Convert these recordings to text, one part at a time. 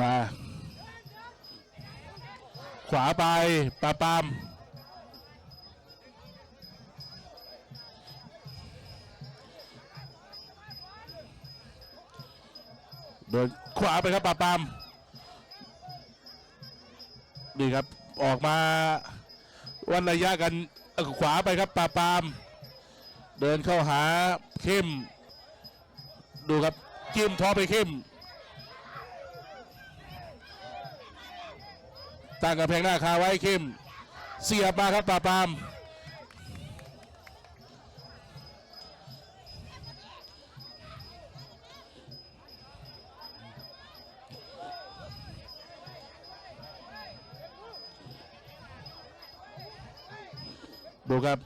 มา ขวาไปปาปามเดินขวาไปครับปาปามนี่ครับออกมาวันระยะกันขวาไปครับปาปาม เดินเข้าหาเข้ม ดูครับจิ้มท้อไปเข้ม ตั้งกระแพงหน้าคาไว้เข้มเสียบมาครับปาปามดูครับ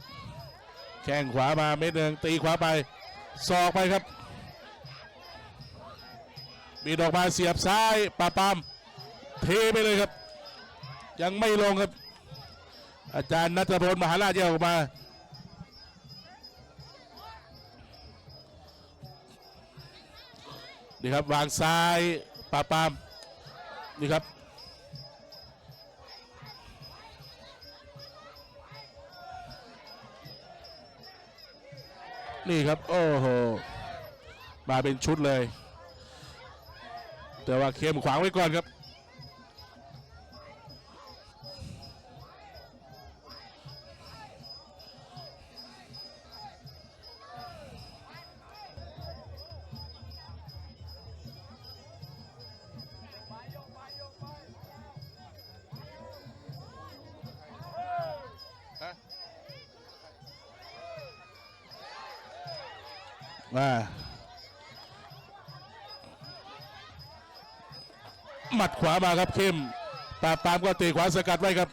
แข้งขวามาเม็ดหนึ่งตีขวาไปศอกไปครับ มีดอกมาเสียบซ้ายปาปามเทไปเลยครับ ยังไม่ลงครับ อาจารย์นัทพลมหาราชแยกออกมา นี่ครับวางซ้ายปาปาม นี่ครับนี่ครับ โอ้โห มาเป็นชุดเลย แต่ว่าเข้มขวางไว้ก่อนครับ มาหมัดขวามาครับเข้มปราบปรามก็เตะขวาสกัดไว้ครับ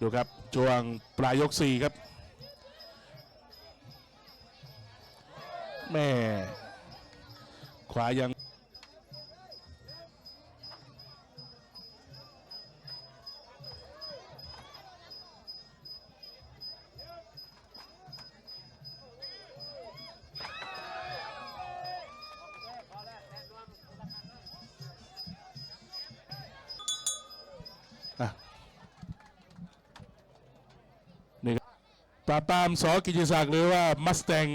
ดูครับช่วงปลายยกสี่ครับแม่ขวายัง ปราบปรามสอกิติศักดิ์หรือว่ามัสแตง